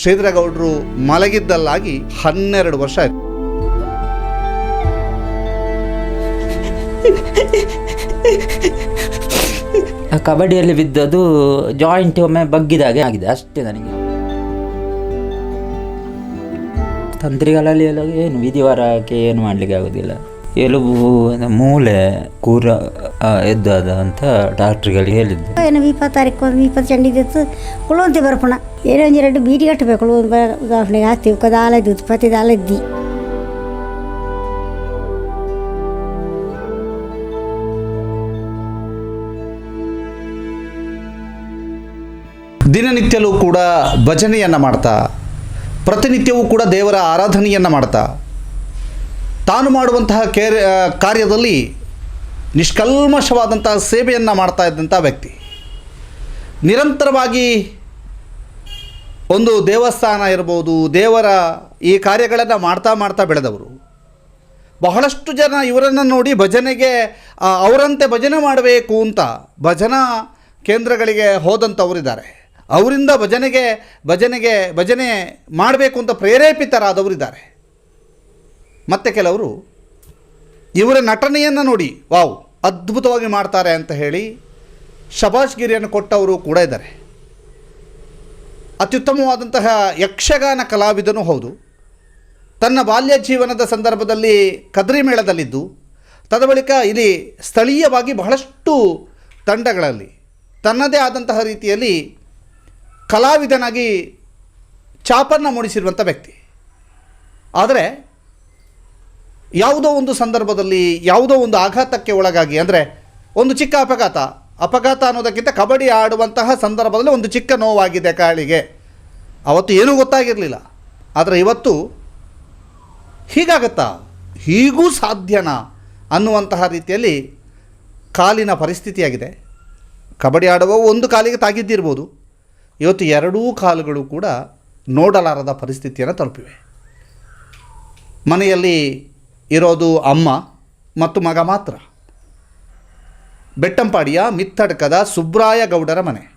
ಶ್ರೀಧರಗೌಡರು ಮಲಗಿದ್ದಲ್ಲಾಗಿ ಹನ್ನೆರಡು ವರ್ಷ ಆಯ್ತು. ಆ ಕಬಡ್ಡಿಯಲ್ಲಿ ಬಿದ್ದದು ಜಾಯಿಂಟ್ ಒಮ್ಮೆ ಬಗ್ಗಿದಾಗೆ ಆಗಿದೆ, ಅಷ್ಟೇ ನನಗೆ. ತಂತ್ರಿಗಳಲ್ಲಿ ಎಲ್ಲ ಏನು, ವಿಧಿವಾರಕ್ಕೆ ಏನು ಮಾಡಲಿಕ್ಕೆ ಆಗೋದಿಲ್ಲ. ಎಲುಬು ಅದು ಮೂಳೆ ಕೂರ ಆ, ಎದ್ದು ಅದ ಅಂತ ಡಾಕ್ಟ್ರುಗಳಿಗೆ ಹೇಳಿದ್ದು. ಏನು ಇಪ್ಪತ್ತು ತಾರೀಕು ಒಂದು ಇಪ್ಪತ್ತು ಚಂಡಿದ್ದು ಕುಳುವಂತೆ ಬರ್ಪಣ. ಏನೋ ಒಂದು ಎರಡು ಬೀಡಿ ಕಟ್ಟಬೇಕು ಉದಾಹರಣೆಗೆ ಹಾಕ್ತೀವಿ ಕದಾಲದ್ದು ಆಲ ದಾಲದ್ದಿ ದಿನನಿತ್ಯಲೂ ಕೂಡ ಭಜನೆಯನ್ನು ಮಾಡ್ತಾ ಪ್ರತಿನಿತ್ಯವೂ ಕೂಡ ದೇವರ ಆರಾಧನೆಯನ್ನು ಮಾಡ್ತಾ ತಾನು ಮಾಡುವಂತಹ ಕೇರ್ ಕಾರ್ಯದಲ್ಲಿ ನಿಷ್ಕಲ್ಮಶವಾದಂತಹ ಸೇವೆಯನ್ನು ಮಾಡ್ತಾ ಇದ್ದಂಥ ವ್ಯಕ್ತಿ. ನಿರಂತರವಾಗಿ ಒಂದು ದೇವಸ್ಥಾನ ಇರ್ಬೋದು, ದೇವರ ಈ ಕಾರ್ಯಗಳನ್ನು ಮಾಡ್ತಾ ಮಾಡ್ತಾ ಬೆಳೆದವರು. ಬಹಳಷ್ಟು ಜನ ಇವರನ್ನು ನೋಡಿ ಭಜನೆಗೆ ಅವರಂತೆ ಭಜನೆ ಮಾಡಬೇಕು ಅಂತ ಭಜನಾ ಕೇಂದ್ರಗಳಿಗೆ ಹೋದಂಥವರಿದ್ದಾರೆ ಅವರಿಂದ ಭಜನೆಗೆ ಭಜನೆಗೆ ಭಜನೆ ಮಾಡಬೇಕು ಅಂತ ಪ್ರೇರೇಪಿತರಾದವರಿದ್ದಾರೆ. ಮತ್ತು ಕೆಲವರು ಇವರ ನಟನೆಯನ್ನು ನೋಡಿ, ವಾವ್, ಅದ್ಭುತವಾಗಿ ಮಾಡ್ತಾರೆ ಅಂತ ಹೇಳಿ ಶಬಾಷ್ಗಿರಿಯನ್ನು ಕೊಟ್ಟವರು ಕೂಡ ಇದ್ದಾರೆ. ಅತ್ಯುತ್ತಮವಾದಂತಹ ಯಕ್ಷಗಾನ ಕಲಾವಿದನೂ ಹೌದು. ತನ್ನ ಬಾಲ್ಯ ಜೀವನದ ಸಂದರ್ಭದಲ್ಲಿ ಕದ್ರಿ ಮೇಳದಲ್ಲಿದ್ದು ತದ ಬಳಿಕ ಇಲ್ಲಿ ಸ್ಥಳೀಯವಾಗಿ ಬಹಳಷ್ಟು ತಂಡಗಳಲ್ಲಿ, ತನ್ನದೇ ಆದಂತಹ ರೀತಿಯಲ್ಲಿ ಕಲಾವಿದನಾಗಿ ಚಾಪನ್ನು ಮೂಡಿಸಿರುವಂಥ ವ್ಯಕ್ತಿ. ಆದರೆ ಯಾವುದೋ ಒಂದು ಸಂದರ್ಭದಲ್ಲಿ ಯಾವುದೋ ಒಂದು ಆಘಾತಕ್ಕೆ ಒಳಗಾಗಿ, ಅಂದರೆ ಒಂದು ಚಿಕ್ಕ ಅಪಘಾತ. ಅಪಘಾತ ಅನ್ನೋದಕ್ಕಿಂತ ಕಬಡ್ಡಿ ಆಡುವಂತಹ ಸಂದರ್ಭದಲ್ಲಿ ಒಂದು ಚಿಕ್ಕ ನೋವಾಗಿದೆ ಕಾಳಿಗೆ. ಅವತ್ತು ಏನೂ ಗೊತ್ತಾಗಿರಲಿಲ್ಲ. ಆದರೆ ಇವತ್ತು ಹೀಗಾಗತ್ತಾ? ಹೀಗೂ ಸಾಧ್ಯನಾ ಅನ್ನುವಂತಹ ರೀತಿಯಲ್ಲಿ ಕಾಲಿನ ಪರಿಸ್ಥಿತಿಯಾಗಿದೆ. ಕಬಡ್ಡಿ ಆಡುವ ಒಂದು ಕಾಲಿಗೆ ತಾಗಿದ್ದಿರ್ಬೋದು. ಇವತ್ತು ಎರಡೂ ಕಾಲುಗಳು ಕೂಡ ನೋಡಲಾರದ ಪರಿಸ್ಥಿತಿಯನ್ನು ತಲುಪಿವೆ. ಮನೆಯಲ್ಲಿ ಇರೋದು ಅಮ್ಮ ಮತ್ತು ಮಗ ಮಾತ್ರ. ಬೆಟ್ಟಂಪಾಡಿಯ ಮಿತ್ತಡ್ಕದ ಸುಬ್ರಾಯ ಗೌಡರ ಮನೆ.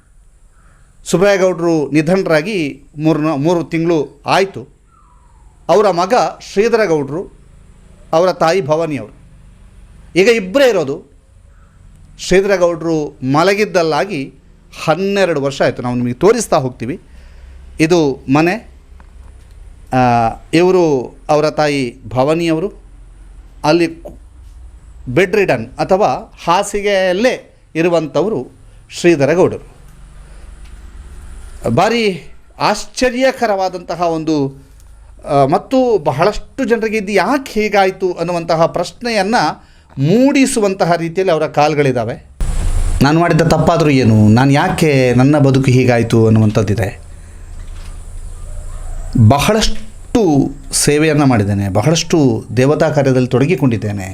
ಸುಬ್ರಾಯ ಗೌಡರು ನಿಧನರಾಗಿ ಮೂರು ಮೂರು ತಿಂಗಳು ಆಯಿತು. ಅವರ ಮಗ ಶ್ರೀಧರ ಗೌಡರು ಅವರ ತಾಯಿ ಭವಾನಿಯವರು. ಈಗ ಇಬ್ಬರೇ ಇರೋದು. ಶ್ರೀಧರ ಗೌಡರು ಮಲಗಿದ್ದಲ್ಲಾಗಿ ಹನ್ನೆರಡು ವರ್ಷ ಆಯಿತು. ನಾವು ನಿಮಗೆ ತೋರಿಸ್ತಾ ಹೋಗ್ತೀವಿ. ಇದು ಮನೆ. ಇವರು ಅವರ ತಾಯಿ ಭವಾನಿಯವರು. ಅಲ್ಲಿ ಬೆಡ್ ರಿಡನ್ ಅಥವಾ ಹಾಸಿಗೆಯಲ್ಲೇ ಇರುವಂಥವರು ಶ್ರೀಧರಗೌಡರು. ಭಾರಿ ಆಶ್ಚರ್ಯಕರವಾದಂತಹ ಒಂದು ಮತ್ತು ಬಹಳಷ್ಟು ಜನರಿಗೆ ಇದು ಯಾಕೆ ಹೀಗಾಯಿತು ಅನ್ನುವಂತಹ ಪ್ರಶ್ನೆಯನ್ನು ಮೂಡಿಸುವಂತಹ ರೀತಿಯಲ್ಲಿ ಅವರ ಕಾಲ್ಗಳಿದ್ದಾವೆ ನಾನು ಮಾಡಿದ್ದ ತಪ್ಪಾದರೂ ಏನು? ನಾನು ಯಾಕೆ ನನ್ನ ಬದುಕು ಹೀಗಾಯಿತು ಅನ್ನುವಂಥದ್ದಿದೆ. ಬಹಳಷ್ಟು ಸೇವೆಯನ್ನು ಮಾಡಿದ್ದೇನೆ, ಬಹಳಷ್ಟು ದೇವತಾ ಕಾರ್ಯದಲ್ಲಿ ತೊಡಗಿಕೊಂಡಿದ್ದೇನೆ.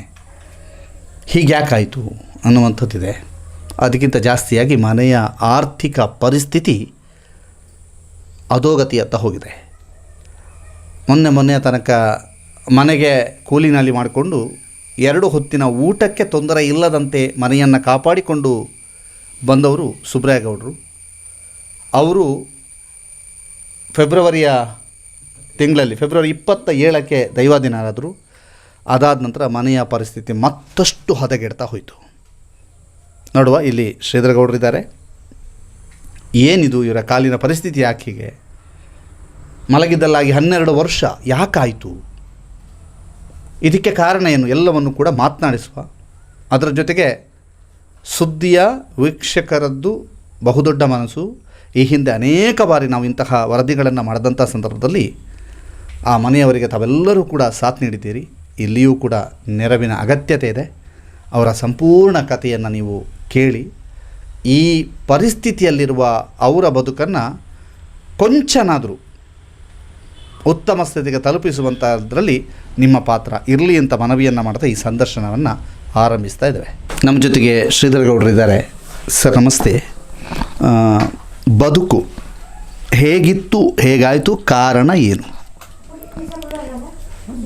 ಹೀಗೆ ಯಾಕಾಯಿತು ಅನ್ನುವಂಥದ್ದಿದೆ. ಅದಕ್ಕಿಂತ ಜಾಸ್ತಿಯಾಗಿ ಮನೆಯ ಆರ್ಥಿಕ ಪರಿಸ್ಥಿತಿ ಅಧೋಗತಿಯತ್ತ ಹೋಗಿದೆ. ಮೊನ್ನೆ ಮೊನ್ನೆಯ ತನಕ ಮನೆಗೆ ಕೂಲಿನಲ್ಲಿ ಮಾಡಿಕೊಂಡು ಎರಡು ಹೊತ್ತಿನ ಊಟಕ್ಕೆ ತೊಂದರೆ ಇಲ್ಲದಂತೆ ಮನೆಯನ್ನು ಕಾಪಾಡಿಕೊಂಡು ಬಂದವರು ಸುಬ್ರಾಯಗೌಡರು ಅವರು ಫೆಬ್ರವರಿಯ ತಿಂಗಳಲ್ಲಿ, ಫೆಬ್ರವರಿ ಇಪ್ಪತ್ತ ಏಳಕ್ಕೆ ದೈವಾಧೀನರಾದರು ಅದಾದ ನಂತರ ಮನೆಯ ಪರಿಸ್ಥಿತಿ ಮತ್ತಷ್ಟು ಹದಗೆಡ್ತಾ ಹೋಯಿತು. ನೋಡುವ, ಇಲ್ಲಿ ಶ್ರೀಧರಗೌಡರಿದ್ದಾರೆ ಏನಿದು ಇವರ ಕಾಲಿನ ಪರಿಸ್ಥಿತಿ ಯಾಕೆ ಮಲಗಿದ್ದಲ್ಲಾಗಿ ಹನ್ನೆರಡು ವರ್ಷ ಯಾಕಾಯಿತು? ಇದಕ್ಕೆ ಕಾರಣ ಏನು? ಎಲ್ಲವನ್ನು ಕೂಡ ಮಾತನಾಡಿಸುವ. ಅದರ ಜೊತೆಗೆ ಸುದ್ದಿಯ ವೀಕ್ಷಕರದ್ದು ಬಹುದೊಡ್ಡ ಮನಸ್ಸು. ಈ ಹಿಂದೆ ಅನೇಕ ಬಾರಿ ನಾವು ಇಂತಹ ವರದಿಗಳನ್ನು ಮಾಡಿದಂಥ ಸಂದರ್ಭದಲ್ಲಿ ಆ ಮನೆಯವರಿಗೆ ತಾವೆಲ್ಲರೂ ಕೂಡ ಸಾಥ್ ನೀಡಿದ್ದೀರಿ. ಇಲ್ಲಿಯೂ ಕೂಡ ನೆರವಿನ ಅಗತ್ಯತೆ ಇದೆ. ಅವರ ಸಂಪೂರ್ಣ ಕಥೆಯನ್ನು ನೀವು ಕೇಳಿ, ಈ ಪರಿಸ್ಥಿತಿಯಲ್ಲಿರುವ ಅವರ ಬದುಕನ್ನು ಕೊಂಚನಾದರೂ ಉತ್ತಮ ಸ್ಥಿತಿಗೆ ತಲುಪಿಸುವಂಥದ್ರಲ್ಲಿ ನಿಮ್ಮ ಪಾತ್ರ ಇರಲಿ ಅಂತ ಮನವಿಯನ್ನು ಮಾಡ್ತಾ ಈ ಸಂದರ್ಶನವನ್ನು ಆರಂಭಿಸ್ತಾ ಇದ್ದೇವೆ. ನಮ್ಮ ಜೊತೆಗೆ ಶ್ರೀಧರ್ ಇದ್ದಾರೆ. ಸರ್, ನಮಸ್ತೆ. ಬದುಕು ಹೇಗಿತ್ತು, ಹೇಗಾಯಿತು, ಕಾರಣ ಏನು?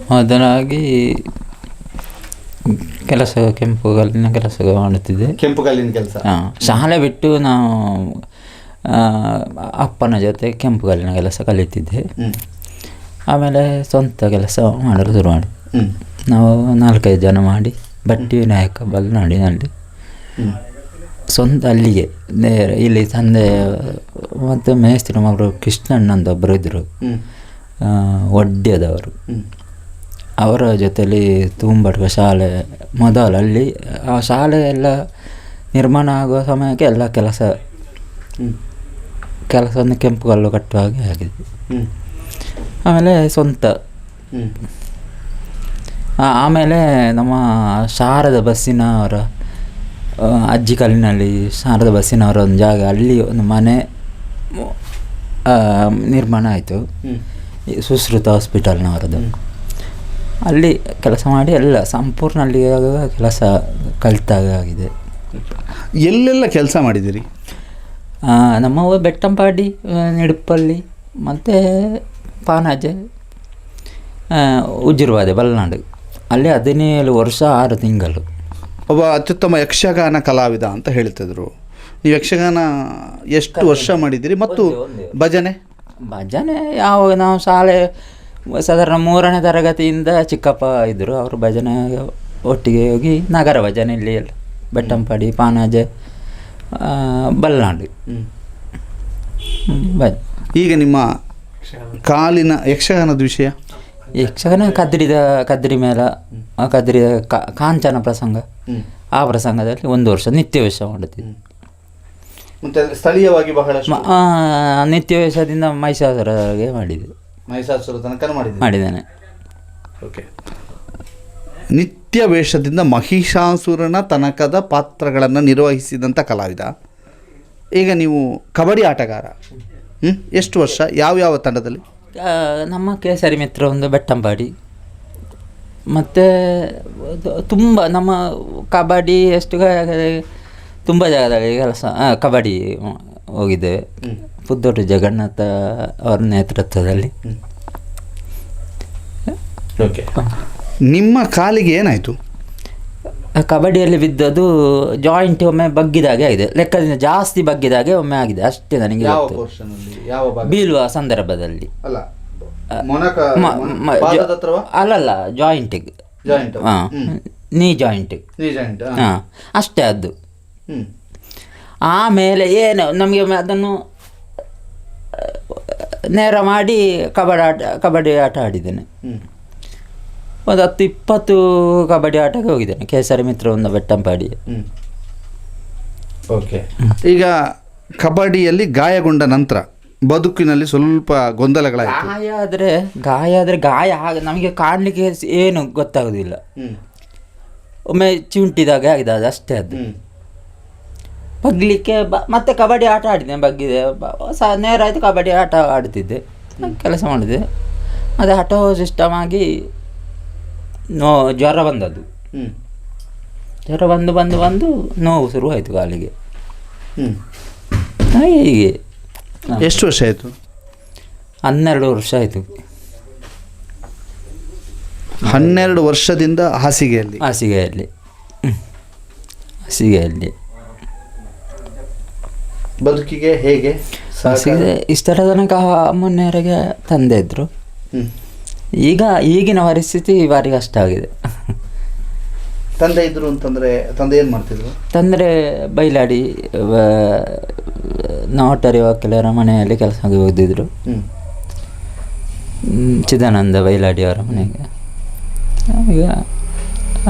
ಮೊದಲಾಗಿ ಕೆಲಸ ಕೆಂಪು ಕಲ್ಲಿನ ಕೆಲಸ ಮಾಡುತ್ತಿದ್ದೆ. ಕೆಂಪು ಕಲ್ಲಿನ ಕೆಲಸ. ಹಾಂ ಶಾಲೆ ಬಿಟ್ಟು ನಾವು ಆ, ಅಪ್ಪನ ಜೊತೆ ಕೆಂಪುಗಲ್ಲಿನ ಕೆಲಸ ಕಲಿತಿದ್ದೆ ಆಮೇಲೆ ಸ್ವಂತ ಕೆಲಸ ಮಾಡಲು ಶುರು ಮಾಡಿ ನಾವು ನಾಲ್ಕೈದು ಜನ ಮಾಡಿ ಬಟ್ಟಿ ವಿನಾಯಕ ಬಲ್ನಾಡಿನಲ್ಲಿ ಸ್ವಂತ ಅಲ್ಲಿಗೆ ನೇರ ಇಲ್ಲಿ ತಂದೆ ಮತ್ತು ಮೇಸ್ತ್ರಿ ಮಗಳು ಕೃಷ್ಣಣ್ಣ ಅಂತ ಒಬ್ಬರು ಇದ್ದರು ಒಡ್ಯದವರು. ಹ್ಞೂ ಅವರ ಜೊತೆಯಲ್ಲಿ ತುಂಬಡ್ಕ ಶಾಲೆ ಮೊದಲು ಅಲ್ಲಿ ಆ ಶಾಲೆ ಎಲ್ಲ ನಿರ್ಮಾಣ ಆಗುವ ಸಮಯಕ್ಕೆ ಎಲ್ಲ ಕೆಲಸ ಕೆಲಸ ಕೆಲಸವನ್ನು ಕೆಂಪು ಕಲ್ಲು ಕಟ್ಟುವ ಹಾಗೆ ಆಗಿದೆ. ಹ್ಞೂ ಆಮೇಲೆ ಸ್ವಂತ. ಆಮೇಲೆ ನಮ್ಮ ಶಾರದ ಬಸ್ಸಿನವರ ಅಜ್ಜಿ ಕಲ್ಲಿನಲ್ಲಿ ಶಾರದ ಬಸ್ಸಿನವರ ಒಂದು ಜಾಗ ಅಲ್ಲಿ ಒಂದು ಮನೆ ನಿರ್ಮಾಣ ಆಯಿತು. ಸುಶ್ರುತ ಹಾಸ್ಪಿಟಲ್ನವರದ್ದು ಅಲ್ಲಿ ಕೆಲಸ ಮಾಡಿ ಎಲ್ಲ ಸಂಪೂರ್ಣ ಅಲ್ಲಿ ಕೆಲಸ ಕಲಿತಾಗ ಆಗಿದೆ. ಎಲ್ಲೆಲ್ಲ ಕೆಲಸ ಮಾಡಿದ್ದೀರಿ? ನಮ್ಮ ಬೆಟ್ಟಂಪಾಡಿ ನೆಡುಪಲ್ಲಿ ಮತ್ತು ಪಾನಾಜೆ ಉಜ್ಜಿರುವಾದೆ ಬಲ್ನಾಡು. ಅಲ್ಲಿ ಹದಿನೇಳು ವರ್ಷ ಆರು ತಿಂಗಳು. ಒಬ್ಬ ಅತ್ಯುತ್ತಮ ಯಕ್ಷಗಾನ ಕಲಾವಿದ ಅಂತ ಹೇಳ್ತಿದ್ರು. ನೀವು ಯಕ್ಷಗಾನ ಎಷ್ಟು ವರ್ಷ ಮಾಡಿದ್ದೀರಿ? ಮತ್ತು ಭಜನೆ? ಭಜನೆ ಯಾವಾಗ ನಾವು ಶಾಲೆ ಸಾಧಾರಣ ಮೂರನೇ ತರಗತಿಯಿಂದ ಚಿಕ್ಕಪ್ಪ ಇದ್ದರು ಅವರು ಭಜನೆ ಒಟ್ಟಿಗೆ ಹೋಗಿ ನಗರ ಭಜನೆ ಇಲ್ಲಿ ಎಲ್ಲ. ಬೆಟ್ಟಂಪಾಡಿ ಪಾನಾಜೆ ಬಲ್ನಾಡು. ಭಜ ಈಗ ನಿಮ್ಮ ಕಾಲಿನ ಯಕ್ಷಗಾನದ ವಿಷಯ? ಯಕ್ಷಗಾನ ಕದ್ರಿದ ಕದ್ರಿ ಮೇಳ ಆ ಕದ್ರಿದ ಕಾ- ಕಾಂಚನ ಪ್ರಸಂಗ. ಆ ಪ್ರಸಂಗದಲ್ಲಿ ಒಂದು ವರ್ಷ ನಿತ್ಯ ವೇಷ ಮಾಡುತ್ತಿದ್ದೆ ಮತ್ತು ಸ್ಥಳೀಯವಾಗಿ ಬಹಳ ಮ- ಆ, ನಿತ್ಯ ವೇಷದಿಂದ ಮೈಸೂರವರೆಗೆ ಮಾಡಿದೆ. ಮೈಸಾಸುರ ತನಕ ಮಾಡಿದ್ದಾನೆ. ಮಾಡಿದ್ದೇನೆ. ಓಕೆ. ನಿತ್ಯ ವೇಷದಿಂದ ಮಹಿಷಾಸುರನ ತನಕದ ಪಾತ್ರಗಳನ್ನು ನಿರ್ವಹಿಸಿದಂಥ ಕಲಾವಿದ. ಈಗ ನೀವು ಕಬಡ್ಡಿ ಆಟಗಾರ. ಹ್ಞೂ ಎಷ್ಟು ವರ್ಷ? ಯಾವ್ಯಾವ ತಂಡದಲ್ಲಿ? ಆ, ನಮ್ಮ ಕೇಸರಿ ಮಿತ್ರ ಒಂದು ಬೆಟ್ಟಂಬಾಡಿ. ಮತ್ತು ತುಂಬ ನಮ್ಮ ಕಬಡ್ಡಿ ಎಷ್ಟು ಗ- ತುಂಬ ಜಾಗದಲ್ಲಿ ಕೆಲಸ ಕಬಡ್ಡಿ ಹೋಗಿದ್ದೇವೆ. ಪುತ್ತೂರು ಜಗನ್ನಾಥ ಅವರ ನೇತೃತ್ವದಲ್ಲಿ. ಓಕೆ. ನಿಮ್ಮ ಕಾಲಿಗೆ ಏನಾಯಿತು? ಕಬಡ್ಡಿಯಲ್ಲಿ ಬಿದ್ದದ್ದು ಜಾಯಿಂಟ್ ಒಮ್ಮೆ ಬಗ್ಗಿದಾಗೆ ಆಗಿದೆ. ಲೆಕ್ಕದಿಂದ ಜಾಸ್ತಿ ಬಗ್ಗಿದಾಗೆ ಒಮ್ಮೆ ಆಗಿದೆ. ಅಷ್ಟೇ ನನಗೆ ಯಾವ ಗೊತ್ತು. ಪೋರ್ಷನಲ್ಲಿ ಯಾವ ಭಾಗ? ಬೀಳುವ ಸಂದರ್ಭದಲ್ಲಿ. ಅಲ್ಲ ಮೊಣಕ ಮ- ಮ- ಪಾದದ ಜ- ಹತ್ರವಾ? ಅಲ್ಲಲ್ಲ ಜಾಯಿಂಟಿಗೆ ಜಾಯಿಂಟ್ ಹಾಂ. ನೀ ಜಾಯಿಂಟಿಗೆ ನೀ ಜಾಯಿಂಟ್ ಹಾಂ. ಅಷ್ಟೇ ಅದು. ಹ್ಞೂ ಆಮೇಲೆ ಏನು ನಮಗೆ ಅದನ್ನು ನೇರ ಮಾಡಿ ಕಬಡ್ಡಿ ಆಟ ಕಬಡ್ಡಿ ಆಟ ಆಡಿದ್ದೇನೆ. ಒಂದು ಹತ್ತು ಇಪ್ಪತ್ತು ಕಬಡ್ಡಿ ಆಟಕ್ಕೆ ಹೋಗಿದ್ದೇನೆ. ಕೇಸರಿ ಮಿತ್ರ ಒಂದು ಬೆಟ್ಟಂಪಾಡಿ. ಓಕೆ. ಈಗ ಕಬಡ್ಡಿಯಲ್ಲಿ ಗಾಯಗೊಂಡ ನಂತರ ಬದುಕಿನಲ್ಲಿ ಸ್ವಲ್ಪ ಗೊಂದಲಗಳಾಯಿತು. ಗಾಯ ಆದರೆ ಗಾಯ ಆದರೆ ಗಾಯ ಆಗ ನಮಗೆ ಕಾಣಲಿಕ್ಕೆ ಏನು ಗೊತ್ತಾಗೋದಿಲ್ಲ. ಒಮ್ಮೆ ಚಿಂಟಿದಾಗ ಆಗಿದೆ ಅದು ಅಷ್ಟೇ ಅದು. ಬಗ್ಲಿಕ್ಕೆ ಬ ಮತ್ತೆ ಕಬಡ್ಡಿ ಆಟ ಆಡಿದ್ದೆ ಬಗ್ಗಿದೆ ಬ- ಸ ನೇರ ಆಯಿತು ಕಬಡ್ಡಿ ಆಟ ಆಡ್ತಿದ್ದೆ. ಕೆಲಸ ಮಾಡಿದೆ. ಮತ್ತು ಆಟೋ ಸಿಸ್ಟಮ್ ಆಗಿ ನೋ ಜ್ವರ ಬಂದದ್ದು. ಹ್ಞೂ ಜ್ವರ ಬಂದು ಬಂದು ಬಂದು ನೋವು ಶುರುವಾಯಿತು ಕಾಲಿಗೆ. ಹ್ಞೂ ಹಾಗೆ. ಎಷ್ಟು ವರ್ಷ ಆಯಿತು? ಹನ್ನೆರಡು ವರ್ಷ ಆಯಿತು. ಹನ್ನೆರಡು ವರ್ಷದಿಂದ ಹಾಸಿಗೆಯಲ್ಲಿ. ಹಾಸಿಗೆಯಲ್ಲಿ. ಹಾಸಿಗೆಯಲ್ಲಿ. ಬದುಕಿಗೆ ಹೇಗೆ ಇಷ್ಟರ ತನಕ ಮೊನ್ನೆವರೆಗೆ ತಂದೆ ಇದ್ದರು ಹ್ಮ್. ಈಗ ಈಗಿನ ಪರಿಸ್ಥಿತಿ ಭಾರಿ ಕಷ್ಟ ಆಗಿದೆ. ತಂದೆ ಇದ್ರು ಅಂತಂದ್ರೆ ತಂದೆ ಏನು ಮಾಡ್ತಿದ್ರು? ತಂದ್ರೆ ಬೈಲಾಡಿ ನೋಟರಿ ವಕೀಲರ ಮನೆಯಲ್ಲಿ ಕೆಲಸ ಹ್ಮ್, ಚಿದಾನಂದ ಬೈಲಾಡಿ ಅವರ ಮನೆಗೆ. ಈಗ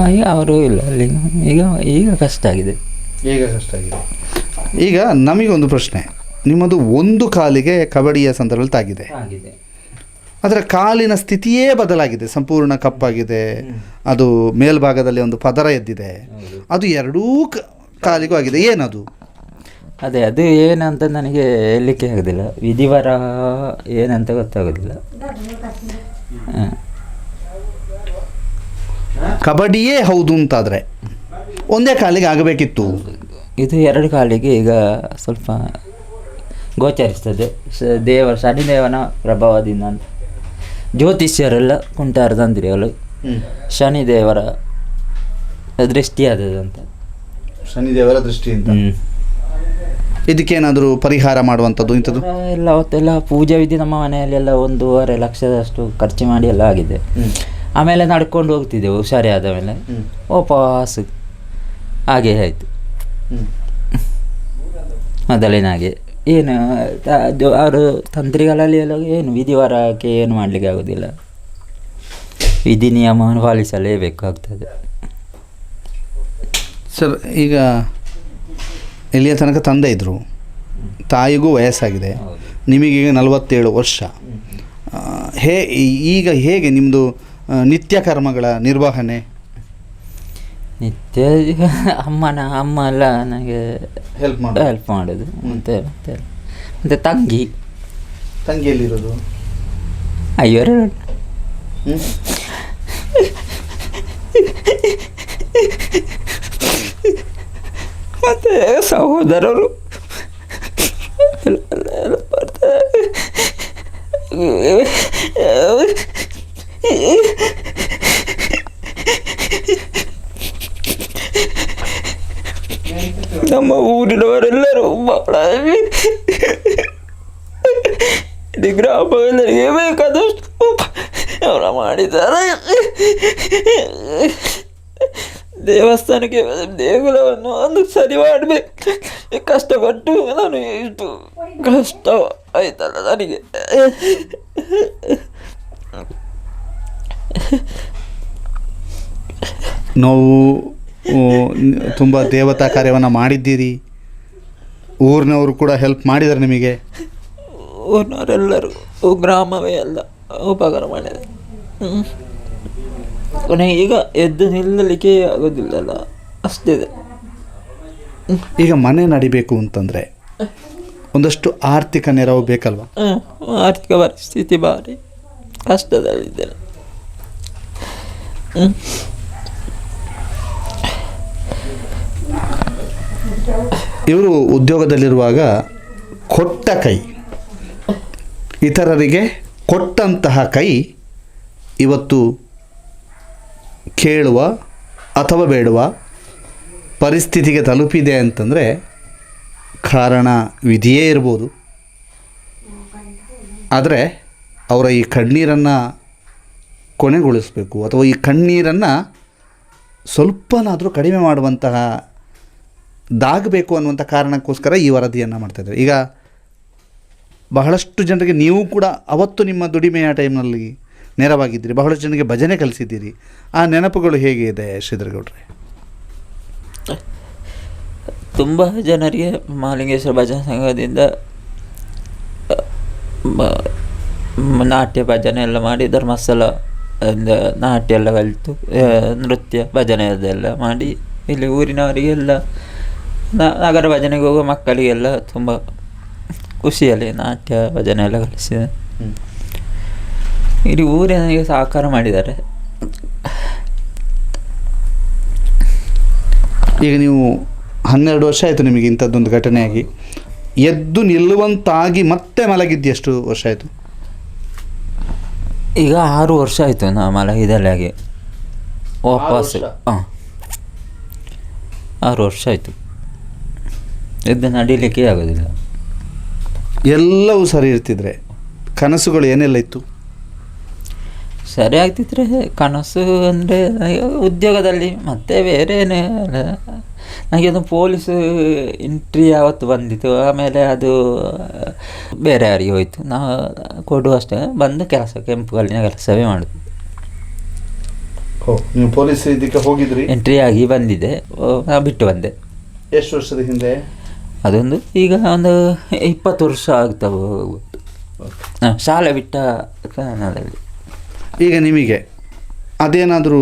ಈಗ ಅವರು ಇಲ್ಲ ಅಲ್ಲಿ ಈಗ ಈಗ ಕಷ್ಟ ಆಗಿದೆ. ಈಗ ಕಷ್ಟ ಆಗಿದೆ. ಈಗ ನಮಗೊಂದು ಪ್ರಶ್ನೆ. ನಿಮ್ಮದು ಒಂದು ಕಾಲಿಗೆ ಕಬಡ್ಡಿಯ ಸಂದರ್ಭದಲ್ಲಿ ತಾಗಿದೆ. ಆಗಿದೆ. ಅದರ ಕಾಲಿನ ಸ್ಥಿತಿಯೇ ಬದಲಾಗಿದೆ. ಸಂಪೂರ್ಣ ಕಪ್ಪಾಗಿದೆ. ಅದು ಮೇಲ್ಭಾಗದಲ್ಲಿ ಒಂದು ಪದರ ಎದ್ದಿದೆ. ಅದು ಎರಡೂ ಕ- ಕಾಲಿಗೂ ಆಗಿದೆ. ಏನದು? ಅದೇ ಅದು ಏನಂತ ನನಗೆ ಹೇಳಲಿಕ್ಕೆ ಆಗೋದಿಲ್ಲ. ವಿಧಿವರ ಏನಂತ ಗೊತ್ತಾಗೋದಿಲ್ಲ. ಹ. ಕಬಡ್ಡಿಯೇ ಹೌದು ಅಂತಾದರೆ ಒಂದೇ ಕಾಲಿಗೆ ಆಗಬೇಕಿತ್ತು. ಇದು ಎರಡು ಕಾಲಿಗೆ ಈಗ ಸ್ವಲ್ಪ ಗೋಚರಿಸ್ತದೆ. ಸ- ದೇವರ ಶನಿದೇವನ ಪ್ರಭಾವದಿಂದ ಅಂತ. ಜ್ಯೋತಿಷ್ಯರೆಲ್ಲ ಕುಂಟಾರ ಅವಳು ಶನಿದೇವರ ದೃಷ್ಟಿಯಾದದಂತ ಶನಿದೇವರ ದೃಷ್ಟಿಯಿಂದ. ಇದಕ್ಕೇನಾದರೂ ಪರಿಹಾರ ಮಾಡುವಂಥದ್ದು ಇಂಥದ್ದು? ಎಲ್ಲ ಅವತ್ತೆಲ್ಲ ಪೂಜೆ ವಿಧಿ ನಮ್ಮ ಮನೆಯಲ್ಲೆಲ್ಲ ಒಂದೂವರೆ ಲಕ್ಷದಷ್ಟು ಖರ್ಚು ಮಾಡಿ ಎಲ್ಲ ಆಗಿದೆ. ಆಮೇಲೆ ನಡ್ಕೊಂಡು ಹೋಗ್ತಿದ್ದೆವು ಹುಷಾರಿ ಆದ ಮೇಲೆ ವಾಪಸ್ ಹಾಗೆ ಆಯಿತು. ಮೊದಲಿನ ಹಾಗೆ. ಏನು ಅದು ಅವರು ತಂತ್ರಿಗಳಲ್ಲಿ ಎಲ್ಲ ಏನು ವಿಧಿವಾರಕ್ಕೆ ಏನು ಮಾಡಲಿಕ್ಕೆ ಆಗೋದಿಲ್ಲ. ವಿಧಿ ನಿಯಮವನ್ನು ಪಾಲಿಸಲೇಬೇಕಾಗ್ತದೆ ಸರ್ ಈಗ ಇಲ್ಲಿಯ ತನಕ ತಂದೆ ಇದ್ದರು ತಾಯಿಗೂ ವಯಸ್ಸಾಗಿದೆ. ನಿಮಗೀಗ ನಲವತ್ತೇಳು ವರ್ಷ. ಹೇ ಈಗ ಹೇಗೆ ನಿಮ್ಮದು ನಿತ್ಯ ಕರ್ಮಗಳ ನಿರ್ವಹಣೆ? ನಿತ್ಯ ಅಮ್ಮನ ಅಮ್ಮ ಎಲ್ಲ ನನಗೆ ಹೆಲ್ಪ್ ಹೆಲ್ಪ್ ಮಾಡೋದು. ಮತ್ತೆ ಮತ್ತೆ ಮತ್ತೆ ತಂಗಿ. ತಂಗಿಯಲ್ಲಿರೋದು? ಅಯ್ಯೋರ ಮತ್ತೆ ಸಹೋದರರು. ಬರ್ತಾರೆ. ನಮ್ಮ ಊರಿನವರೆಲ್ಲರೂ ಬಹಳ ಇಡೀ ನನಗೆ ಬೇಕಾದಷ್ಟು ಅವರ ಮಾಡಿದ್ದಾರೆ. ದೇವಸ್ಥಾನಕ್ಕೆ ದೇಗುಲವನ್ನು ಒಂದು ಸರಿ ಮಾಡಬೇಕು. ಕಷ್ಟಪಟ್ಟು ನಾನು ಇಷ್ಟು ಕಷ್ಟ ಆಯ್ತಲ್ಲ ನನಗೆ. ನೋವು ತುಂಬ ದೇವತಾ ಕಾರ್ಯವನ್ನು ಮಾಡಿದ್ದೀರಿ. ಊರಿನವರು ಕೂಡ ಹೆಲ್ಪ್ ಮಾಡಿದ್ದಾರೆ ನಿಮಗೆ. ಊರಿನವರೆಲ್ಲರೂ ಗ್ರಾಮವೇ ಅಲ್ಲ ಉಪಕಾರ ಮಾಡಿದೆ ಹ್ಮ್. ಕೊನೆಗೆ ಈಗ ಎದ್ದು ನಿಲ್ಲಲಿಕ್ಕೆ ಆಗೋದಿಲ್ಲಲ್ಲ ಅಷ್ಟಿದೆ ಈಗ ಮನೆ ನಡಿಬೇಕು ಅಂತಂದರೆ ಒಂದಷ್ಟು ಆರ್ಥಿಕ ನೆರವು ಬೇಕಲ್ವಾ? ಆರ್ಥಿಕ ಪರಿಸ್ಥಿತಿ ಭಾರಿ ಕಷ್ಟದಲ್ಲಿದ್ದೇನೆ. ಇವರು ಉದ್ಯೋಗದಲ್ಲಿರುವಾಗ ಕೊಟ್ಟ ಕೈ. ಇತರರಿಗೆ ಕೊಟ್ಟಂತಹ ಕೈ ಇವತ್ತು ಕೇಳುವ ಅಥವಾ ಬೇಡುವ ಪರಿಸ್ಥಿತಿಗೆ ತಲುಪಿದೆ ಅಂತಂದರೆ ಕಾರಣ ವಿಧಿಯೇ ಇರ್ಬೋದು. ಆದರೆ ಅವರ ಈ ಕಣ್ಣೀರನ್ನು ಕೊನೆಗೊಳಿಸಬೇಕು ಅಥವಾ ಈ ಕಣ್ಣೀರನ್ನು ಸ್ವಲ್ಪನಾದರೂ ಕಡಿಮೆ ಮಾಡುವಂತಹ ದಾಗಬೇಕು ಅನ್ನುವಂಥ ಕಾರಣಕ್ಕೋಸ್ಕರ ಈ ವರದಿಯನ್ನು ಮಾಡ್ತಾಯಿದ್ದಾರೆ ಈಗ ಬಹಳಷ್ಟು ಜನರಿಗೆ ನೀವು ಕೂಡ ಅವತ್ತು ನಿಮ್ಮ ದುಡಿಮೆಯ ಟೈಮ್ನಲ್ಲಿ ನೆರವಾಗಿದ್ದೀರಿ. ಬಹಳಷ್ಟು ಜನರಿಗೆ ಭಜನೆ ಕಲಿಸಿದ್ದೀರಿ. ಆ ನೆನಪುಗಳು ಹೇಗೆ ಇದೆ ಶ್ರೀಧರಗೌಡ್ರೆ? ತುಂಬ ಜನರಿಗೆ ಮಾಲಿಂಗೇಶ್ವರ ಭಜನಾ ಸಂಘದಿಂದ ನಾಟ್ಯ ಭಜನೆ ಎಲ್ಲ ಮಾಡಿ, ಧರ್ಮಸ್ಥಳ ನಾಟ್ಯ ಎಲ್ಲ ಕಲಿತು ನೃತ್ಯ ಭಜನೆ ಅದೆಲ್ಲ ಮಾಡಿ, ಇಲ್ಲಿ ಊರಿನವರಿಗೆಲ್ಲ ನಗರ ಭಜನೆಗೆ ಹೋಗುವ ಮಕ್ಕಳಿಗೆಲ್ಲ ತುಂಬ ಖುಷಿಯಲ್ಲಿ ನಾಟ್ಯ ಭಜನೆ ಎಲ್ಲ ಕಲಿಸಿದೆ ಇಡೀ ನನಗೆ ಸಹಕಾರ ಮಾಡಿದ್ದಾರೆ. ಈಗ ನೀವು ಹನ್ನೆರಡು ವರ್ಷ ಆಯಿತು ನಿಮಗೆ ಇಂಥದ್ದೊಂದು ಘಟನೆಯಾಗಿ. ಎದ್ದು ನಿಲ್ಲುವಂತಾಗಿ ಮತ್ತೆ ಮಲಗಿದ್ದು ಎಷ್ಟು ವರ್ಷ ಆಯಿತು? ಈಗ ಆರು ವರ್ಷ ಆಯಿತು ನಾ ಮಲಗಿದಲ್ಲಿ ಹಾಗೆ. ವಾಪಸ್? ಹಾಂ. ಆರು ವರ್ಷ ಆಯಿತು. ಎದ್ದು ನಡೀಲಿಕ್ಕೆ ಆಗೋದಿಲ್ಲ. ಎಲ್ಲವೂ ಸರಿ ಇರ್ತಿದ್ರೆ ಕನಸುಗಳು ಏನೆಲ್ಲ ಇತ್ತು? ಸರಿ ಆಗ್ತಿದ್ರೆ ಕನಸು ಅಂದರೆ ಉದ್ಯೋಗದಲ್ಲಿ ಮತ್ತೆ ಬೇರೆ ಏನೇ ಅಲ್ಲ. ನನಗೆ ಒಂದು ಪೊಲೀಸ್ ಎಂಟ್ರಿ ಯಾವತ್ತು ಬಂದಿತ್ತು ಆಮೇಲೆ ಅದು ಬೇರೆ ಯಾರಿಗೆ ಹೋಯಿತು. ನಾವು ಕೊಡುವಷ್ಟೇ ಬಂದು ಕೆಲಸ ಕೆಂಪು ಕಲ್ಲಿನ ಕೆಲಸವೇ ಮಾಡೋದು. ಹೋ ನೀವು ಪೊಲೀಸ್ ಇದಕ್ಕೆ ಹೋಗಿದ್ರಿ? ಎಂಟ್ರಿ ಆಗಿ ಬಂದಿದೆ ಓ, ನಾ ಬಿಟ್ಟು ಬಂದೆ. ಎಷ್ಟು ವರ್ಷದ ಹಿಂದೆ? ಅದೊಂದು ಈಗ ಒಂದು ಇಪ್ಪತ್ತು ವರ್ಷ ಆಗ್ತವೆ ಹಾಂ ಶಾಲೆ ಬಿಟ್ಟ ಕಾರಣದಲ್ಲಿ ಈಗ ನಿಮಗೆ ಅದೇನಾದರೂ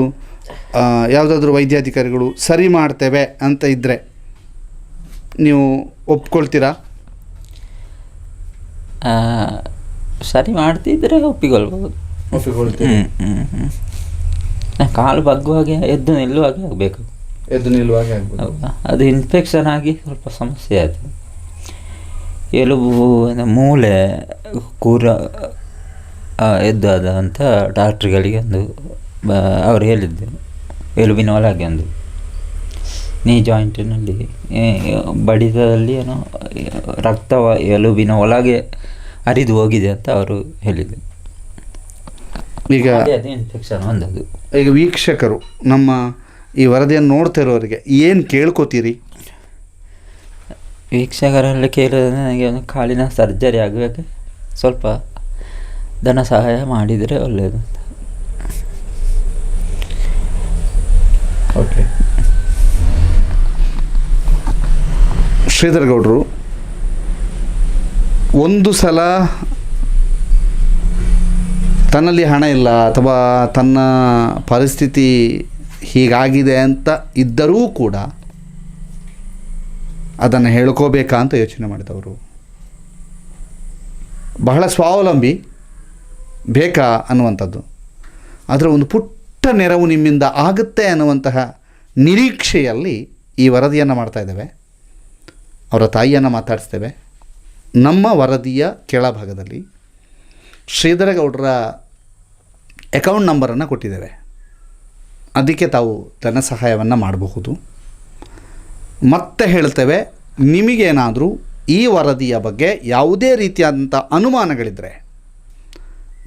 ಯಾವುದಾದ್ರೂ ವೈದ್ಯಾಧಿಕಾರಿಗಳು ಸರಿ ಮಾಡ್ತೇವೆ ಅಂತ ಇದ್ದರೆ ನೀವು ಒಪ್ಕೊಳ್ತೀರಾ? ಸರಿ ಮಾಡ್ತಿದ್ರೆ ಒಪ್ಪಿಕೊಳ್ಬೋದು. ಒಪ್ಪಿಕೊಳ್ತೀವಿ ಹ್ಞೂ ಹ್ಞೂ ಹ್ಞೂ ನಾ ಕಾಲು ಬಗ್ಗುವಾಗೆ ಎದ್ದು ನಿಲ್ಲುವಾಗೆ ಆಗಬೇಕು. ಎದ್ದು ನಿಲ್ಲುವಾಗೆ ಆಗ್ಬೋದು. ಅದು ಇನ್ಫೆಕ್ಷನ್ ಆಗಿ ಸ್ವಲ್ಪ ಸಮಸ್ಯೆ ಆಯಿತು. ಎಲುಬು ಮೂಳೆ ಕೂರ ಎದ್ದಾದ ಎದ್ದು ಅದ ಅಂತ ಡಾಕ್ಟ್ರುಗಳಿಗೆ ಒಂದು ಅವರು ಹೇಳಿದ್ದು. ಎಲುಬಿನ ಒಳಗೆ ಒಂದು. ನೀ ಜಾಯಿಂಟಿನಲ್ಲಿ ಬಡಿತದಲ್ಲಿ ಏನೋ ರಕ್ತ ಎಲುಬಿನ ಒಳಗೆ ಹರಿದು ಹೋಗಿದೆ ಅಂತ ಅವರು ಹೇಳಿದರು ಈಗ ಅದೇ ಅದು ಇನ್ಫೆಕ್ಷನ್ ಒಂದದು. ಈಗ ವೀಕ್ಷಕರು ನಮ್ಮ ಈ ವರದಿಯನ್ನು ನೋಡ್ತಿರೋರಿಗೆ ಏನು ಕೇಳ್ಕೊತೀರಿ? ವೀಕ್ಷಕರಲ್ಲಿ ಕೇಳಿದ್ರೆ ನನಗೆ ಒಂದು ಕಾಲಿನ ಸರ್ಜರಿ ಆಗಬೇಕು. ಸ್ವಲ್ಪ ಧನ ಸಹಾಯ ಮಾಡಿದರೆ ಒಳ್ಳೆಯದು ಅಂತ. ಓಕೆ ಶ್ರೀಧರ್ ಗೌಡರು ಒಂದು ಸಲ ತನ್ನಲ್ಲಿ ಹಣ ಇಲ್ಲ ಅಥವಾ ತನ್ನ ಪರಿಸ್ಥಿತಿ ಹೀಗಾಗಿದೆ ಅಂತ ಇದ್ದರೂ ಕೂಡ ಅದನ್ನು ಹೇಳ್ಕೋಬೇಕಾ ಅಂತ ಯೋಚನೆ ಮಾಡಿದವರು. ಬಹಳ ಸ್ವಾವಲಂಬಿ ಬೇಕಾ ಅನ್ನುವಂಥದ್ದು. ಆದರೆ ಒಂದು ಪುಟ್ಟ ನೆರವು ನಿಮ್ಮಿಂದ ಆಗುತ್ತೆ ಅನ್ನುವಂತಹ ನಿರೀಕ್ಷೆಯಲ್ಲಿ ಈ ವರದಿಯನ್ನು ಮಾಡ್ತಾ ಇದ್ದೇವೆ. ಅವರ ತಾಯಿಯನ್ನು ಮಾತಾಡಿಸ್ತೇವೆ. ನಮ್ಮ ವರದಿಯ ಕೆಳಭಾಗದಲ್ಲಿ ಶ್ರೀಧರಗೌಡರ ಅಕೌಂಟ್ ನಂಬರನ್ನು ಕೊಟ್ಟಿದ್ದೇವೆ. ಅದಕ್ಕೆ ತಾವು ಧನ ಸಹಾಯವನ್ನು ಮಾಡಬಹುದು. ಮತ್ತೆ ಹೇಳ್ತೇವೆ ನಿಮಗೇನಾದರೂ ಈ ವರದಿಯ ಬಗ್ಗೆ ಯಾವುದೇ ರೀತಿಯಾದಂಥ ಅನುಮಾನಗಳಿದ್ದರೆ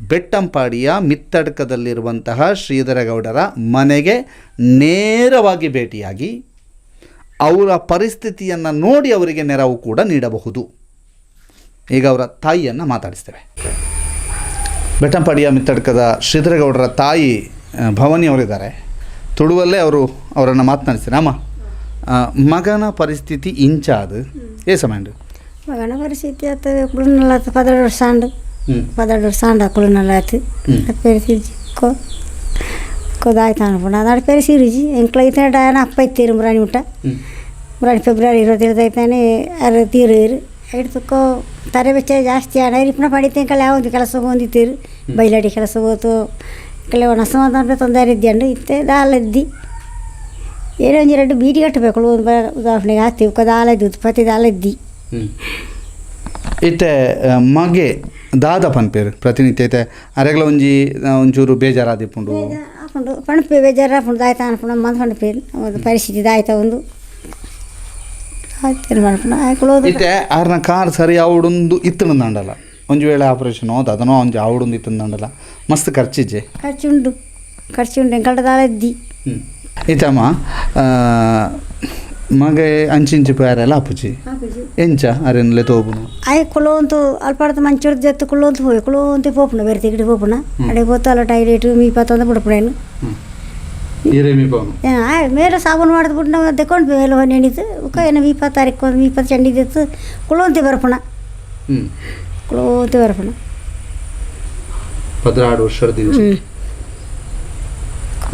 ಬೆಟ್ಟಂಪಾಡಿಯ ಮಿತ್ತಡ್ಕದಲ್ಲಿರುವಂತಹ ಶ್ರೀಧರಗೌಡರ ಮನೆಗೆ ನೇರವಾಗಿ ಭೇಟಿಯಾಗಿ ಅವರ ಪರಿಸ್ಥಿತಿಯನ್ನು ನೋಡಿ ಅವರಿಗೆ ನೆರವು ಕೂಡ ನೀಡಬಹುದು. ಈಗ ಅವರ ತಾಯಿಯನ್ನು ಮಾತಾಡಿಸ್ತೇವೆ. ಬೆಟ್ಟಂಪಾಡಿಯ ಮಿತ್ತಡ್ಕದ ಶ್ರೀಧರಗೌಡರ ತಾಯಿ ಆ, ತುಳುವಲ್ಲೇ ಅವರು ಅವರನ್ನು ಮಾತನಾಡಿಸ್ತೀನಿ ಅಮ್ಮ ಮಗನ ಪರಿಸ್ಥಿತಿ ಇಂಚಾದು. ಏ ಸಮಯ ಮಗನ ಪರಿಸ್ಥಿತಿ ಆತ ಕುಳುನಲ್ಲ ಆತು ಪದೆರಡು ವರ್ಷ ಆಂಡು. ಹ್ಞೂ ಪದೆರಡು ವರ್ಷ ಆಂಡ ಕುಳುನಲ್ಲ ಆಯ್ತು ಹ್ಮ್. ಪೇರು ಸಿರಿಜಿ. ಕೊ ಕೊದಾಯ್ತು ಅನ್ಕೊಂಡು ಅದಾಡ ಪೇರು ಸಿರಿಜಿ. ಎಂಕ್ಲ ಐತೆ ಡಾಯನ ಅಪ್ಪ ಇತ್ತೀರು ಮುರಾಣಿ ಊಟ. ಮುರಾಣಿ ಫೆಬ್ರವರಿ ಇರೋದಿರೋದು ಐತಾನೆ ಅರ ತೀರು ಇರು. ಹಿಡ್ತಕ್ಕೋ ತರೆ ವೆಚ್ಚ ಜಾಸ್ತಿ ಆಡ. ಇಪ್ಪನ ಪಡಿತೆ ಕಲೆ ಒಂದು ಕೆಲಸ ಹೊಂದಿತ್ತೀರು ಬೈಲಾಡಿ ಕೆಲಸ ಹೋತು. ಕಲೆ ನಸಮಾಧಾನ ಸಮಾಧಾನ ತೊಂದರೆ ಇದ್ದಂಡು ಇತ್ತೆ ದಾಲದ್ದಿ ಏನೋ ಒಂದು ಎರಡು ಬೀಡಿ ಕಟ್ಟಬೇಕು ಉದಾಹರಣೆಗೆ ಹಾಕ್ತೀವಿ ದಾಲದ್ದು ಉತ್ಪತ್ತಿ ದಾಲದ್ದಿ ಇತ್ತೆ ಮಗೆ ದಾದ ಪನ್ಪೇರು ಪ್ರತಿನಿತ್ಯ ಐತೆ ಅರೆಗ್ಲ ಒಂಜಿ ಒಂಚೂರು ಬೇಜಾರಾದಿಪ್ಪುಂಡು. ಹಾಕೊಂಡು ಪಣಪೆ ಬೇಜಾರು ಹಾಕೊಂಡು ದಾಯ್ತ ಅನ್ಕೊಂಡು ಮಂದ್ ಪಣಪೆ ಒಂದು ಪರಿಸ್ಥಿತಿ ದಾಯ್ತ ಒಂದು. ಆಯ್ತು ಮಾಡ್ಕೊಂಡು ಆಯ್ಕೊಳ್ಳೋದು ಇತ್ತೆ ಆರ್ನ ಕಾರ್ ಸರಿ ಆವಡೊಂದು ಇತ್ತಂಡಲ್ಲ ಒಂಜಿ ವೇಳೆ ಆಪರೇಷನ್ ಹೋದ ಅದನ್ನೋ ಒಂಜಿ ಆವಡೊಂದು ಇತ್ತಂಡಲ್ಲ ಮಸ್ತ್ ಖರ್ಚಿಜ್ಜೆ. ಖರ್ಚುಂಡು ಖರ್ಚುಂಡು ಹ್ಞೂ ಇತ್ತಮ್ಮ ಆ, ಮಗೆ ಅಂಚಿಂಚಿ ಪ್ಯಾರೆಲ್ಲ ಅಪ್ಪುಜಿ ಎಂಚ ಅರೆನ್ಲೆ ತೋಬುನು ಆಯ್ ಕುಲೋಂತು ಅಲ್ಪಾಡ್ತ ಮಂಚೂರು ಜತ್ತು ಕುಳೋಂತು ಹೋಯ್ ಕುಳೋಂತೆ ಪೋಪುನ ಬೇರೆ ತಿಗಡಿ ಪೋಪುನ. ಅಡೆ ಗೊತ್ತಲ್ಲ ಟೈಲೇಟ್ ಮೀ ಪತ್ತೊಂದು ಬಿಡ್ಪಡೇನು ಮೇಲೆ ಸಾಬೂನು ಮಾಡಿದ್ಬಿಟ್ಟು ನಾವು ತೆಕೊಂಡು ಮೇಲೆ ನೆನೀತು ಏನೋ ಮೀಪ ತಾರೀಕು ಚಂಡಿ ಮೀಪ ಚಂಡಿದಿತ್ತು ಕುಳೋಂತೆ ಬರ್ಪುಣ. ಹ್ಞೂ ಕುಳೋಂತೆ ಬರ್ಪುಣ ಪದ್ರಾಡು ವರ್ಷದ ದಿವಸ.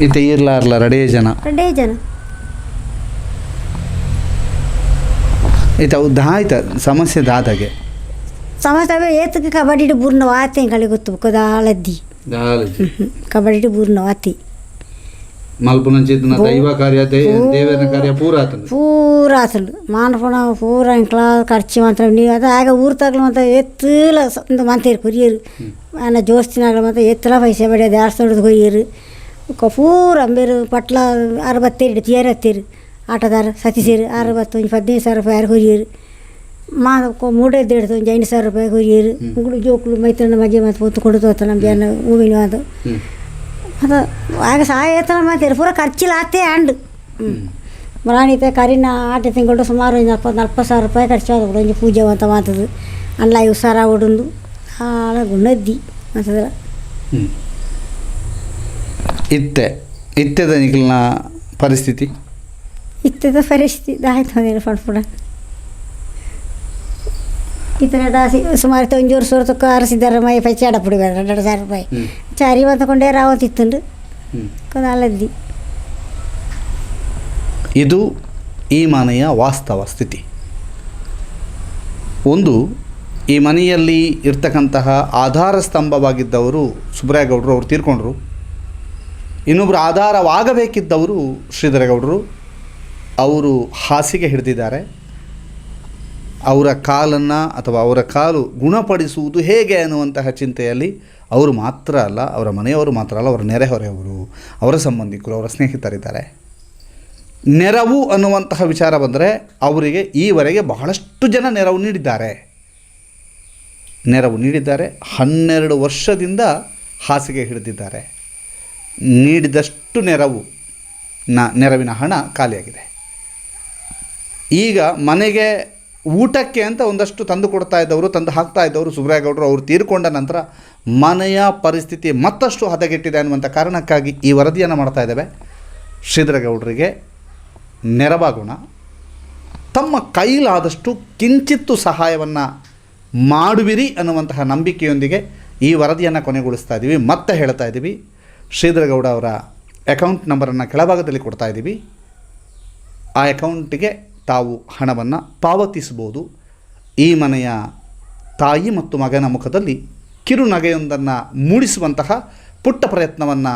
ಇತ್ತೆ ಇರ್ಲಾರ್ಲ ರಡೇ ಜನ. ರಡೇ ಜನ. ಇತ್ತ ಅವು ದಾಯ್ತ ಸಮಸ್ಯೆ ದಾದಗೆ? ಸಮಸ್ಯೆ ಏತಕ್ಕೆ ಕಬಡ್ಡಿ ಬೂರ್ನ ವಾತೆ ಕಳಿ ಗೊತ್ತು ಕದಾಳದ್ದಿ. ಕಬಡ್ಡಿ ಬೂರ್ನ ವಾತಿ. ಮಲ್ಪುನ ಚಿತ್ನ ದೈವ ಕಾರ್ಯ ದೇವರ ಕಾರ್ಯ ಪೂರ ಆತಂದು ಪೂರ అసలు మానపణ పూర ఇంట్లో ఖర్చు మాత్రం నీ అదే ఆగ ఊరు తగల మాత్రం ఎత్తుల ಒಂದು ಮಂತೇರು ಕೊರಿಯರು ಅನ್ನ ಜೋಸ್ತಿನಾಗ ಮಾತ್ರ ಎತ್ತಲ ಪೈಸೆ ಬಡಿಯ ದೇವಸ್ಥಾನದ ಕೊಯ್ಯರು ಪೂರ ಬೇರು ಪಟ್ಲ ಅರವತ್ತೆರಡು ತೀರ ಹತ್ತಿರು ಆಟದಾರ ಸತಿಸೇರು ಅರವತ್ತೊಂದು ಹದಿನೈದು ಸಾವಿರ ರೂಪಾಯಿ ಕೊರಿಯರು ಮಾ ಮೂಡೈದು ಹಿಡ್ದು ಒಂದು ಐದು ಸಾವಿರ ರೂಪಾಯಿ ಕೊರಿಯರು ಮುಗುಳು ಜೋಕ್ಳು ಮೈತ್ರನ ಮಜೆ ಮತ್ತು ಹೊತ್ತು ಕೊಡುತ್ತು ಅಂತ ನಮ್ಮ ಬೇನ ಹೂವಿನ ಅದು ಅದು ಆಗ ಸಾಯತನ ಮಾತೇರು ಪೂರ ಖರ್ಚಿಲ್ಲ ಆತೇ ಆಂಡು ಪೇ ಕರಿನ ಆಟ ತಿಂಗಳು ಸುಮಾರು ಒಂದು ನಲ್ವತ್ತು ನಲ್ವತ್ತು ಸಾವಿರ ರೂಪಾಯಿ ಖರ್ಚು ಆದ ಒಂಜಿ ಪೂಜೆ ಅಂತ ಮಾತದು. ಅಲ್ಲ ಇವು ಸರ ಉಡುಂದು. ಆಳ ಗುಣದ್ದಿ ಮಾತದ ಇತ್ತೆ ಇತ್ತೆದ ನಿಖಿಲ್ನ ಪರಿಸ್ಥಿತಿ? ಇತ್ತದ ಪರಿಸ್ಥಿತಿ ದಾಯ್ತು ಅದೇನು ಪಡ್ಪುಡ. ದಾಸಿ ಸುಮಾರು ತೊಂಜೂರು ಸಾವಿರ ತುಕ್ಕ ಅರಸಿದ್ದಾರೆ ಮೈ ಪೈ ಚಾಡ ಪುಡಿಬೇಡ ಎರಡು ಸಾವಿರ ರೂಪಾಯಿ. ಚಾರಿ ಚಾರಿ ರಾವತ್ ರಾವತ್ತಿತ್ತುಂಡು. ಅಲ್ಲದ್ದಿ. ಇದು ಈ ಮನೆಯ ವಾಸ್ತವ ಸ್ಥಿತಿ. ಒಂದು ಈ ಮನೆಯಲ್ಲಿ ಇರ್ತಕ್ಕಂತಹ ಆಧಾರ ಸ್ತಂಭವಾಗಿದ್ದವರು ಸುಬ್ರಾಯಗೌಡರು ಅವರು ತೀರ್ಕೊಂಡ್ರು. ಇನ್ನೊಬ್ಬರು ಆಧಾರವಾಗಬೇಕಿದ್ದವರು ಶ್ರೀಧರಗೌಡರು. ಅವರು ಹಾಸಿಗೆ ಹಿಡಿದಿದ್ದಾರೆ. ಅವರ ಕಾಲನ್ನು ಅಥವಾ ಅವರ ಕಾಲು ಗುಣಪಡಿಸುವುದು ಹೇಗೆ ಅನ್ನುವಂತಹ ಚಿಂತೆಯಲ್ಲಿ ಅವರು ಮಾತ್ರ ಅಲ್ಲ, ಅವರ ಮನೆಯವರು ಮಾತ್ರ ಅಲ್ಲ, ಅವರ ನೆರೆಹೊರೆಯವರು, ಅವರ ಸಂಬಂಧಿಕರು, ಅವರ ಸ್ನೇಹಿತರಿದ್ದಾರೆ. ನೆರವು ಅನ್ನುವಂತಹ ವಿಚಾರ ಬಂದರೆ ಅವರಿಗೆ ಈವರೆಗೆ ಬಹಳಷ್ಟು ಜನ ನೆರವು ನೀಡಿದ್ದಾರೆ. ನೆರವು ನೀಡಿದ್ದಾರೆ, ಹನ್ನೆರಡು ವರ್ಷದಿಂದ ಹಾಸಿಗೆ ಹಿಡಿದಿದ್ದಾರೆ. ನೀಡಿದಷ್ಟು ನೆರವು, ನ ನೆರವಿನ ಹಣ ಖಾಲಿಯಾಗಿದೆ. ಈಗ ಮನೆಗೆ ಊಟಕ್ಕೆ ಅಂತ ಒಂದಷ್ಟು ತಂದು ಕೊಡ್ತಾ ಇದ್ದವರು, ತಂದು ಹಾಕ್ತಾ ಇದ್ದವರು ಸುಬ್ರಾಯಗೌಡರು, ಅವರು ತೀರ್ಕೊಂಡ ನಂತರ ಮನೆಯ ಪರಿಸ್ಥಿತಿ ಮತ್ತಷ್ಟು ಹದಗೆಟ್ಟಿದೆ ಅನ್ನುವಂಥ ಕಾರಣಕ್ಕಾಗಿ ಈ ವರದಿಯನ್ನು ಮಾಡ್ತಾ ಇದ್ದೇವೆ. ಶ್ರೀಧರಗೌಡರಿಗೆ ನೆರವಾಗೋಣ. ತಮ್ಮ ಕೈಲಾದಷ್ಟು ಕಿಂಚಿತ್ತು ಸಹಾಯವನ್ನು ಮಾಡುವಿರಿ ಅನ್ನುವಂತಹ ನಂಬಿಕೆಯೊಂದಿಗೆ ಈ ವರದಿಯನ್ನು ಕೊನೆಗೊಳಿಸ್ತಾ ಇದ್ದೀವಿ ಮತ್ತೆ ಹೇಳ್ತಾ ಇದ್ದೀವಿ ಶ್ರೀಧರಗೌಡ ಅವರ ಅಕೌಂಟ್ ನಂಬರನ್ನು ಕೆಳಭಾಗದಲ್ಲಿ ಕೊಡ್ತಾ ಇದ್ದೀವಿ ಆ ಅಕೌಂಟಿಗೆ ತಾವು ಹಣವನ್ನು ಪಾವತಿಸಬಹುದು. ಈ ಮನೆಯ ತಾಯಿ ಮತ್ತು ಮಗನ ಮುಖದಲ್ಲಿ ಕಿರುನಗೆಯೊಂದನ್ನು ಮೂಡಿಸುವಂತಹ ಪುಟ್ಟ ಪ್ರಯತ್ನವನ್ನು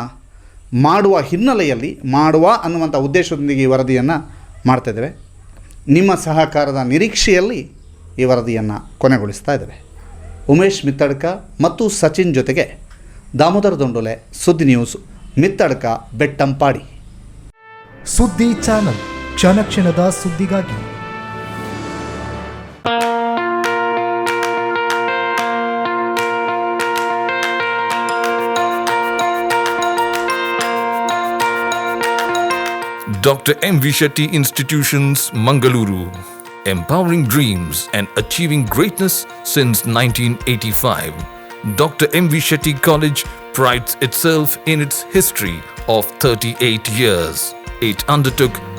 ಮಾಡುವ ಹಿನ್ನೆಲೆಯಲ್ಲಿ, ಮಾಡುವ ಅನ್ನುವಂಥ ಉದ್ದೇಶದೊಂದಿಗೆ ಈ ವರದಿಯನ್ನು ಮಾಡ್ತಾಯಿದ್ದೇವೆ ನಿಮ್ಮ ಸಹಕಾರದ ನಿರೀಕ್ಷೆಯಲ್ಲಿ ಈ ವರದಿಯನ್ನು ಕೊನೆಗೊಳಿಸ್ತಾ ಇದ್ದೇವೆ. ಉಮೇಶ್ ಮಿತ್ತಡ್ಕ ಮತ್ತು ಸಚಿನ್ ಜೊತೆಗೆ ದಾಮೋದರ ದೊಂಡೊಲೆ ಸುದ್ದಿ ನ್ಯೂಸ್ ಮಿತ್ತಡ್ಕ ಬೆಟ್ಟಂಪಾಡಿ. ಸುದ್ದಿ ಚಾನಲ್. ಕ್ಷಣ ಕ್ಷಣದ ಸುದ್ದಿಗಾಗಿ Dr. M. V. Shetty Institutions, Mangaluru. Empowering dreams and achieving greatness since 1985. Dr. M. V. Shetty College prides itself in its history of 38 years. It undertook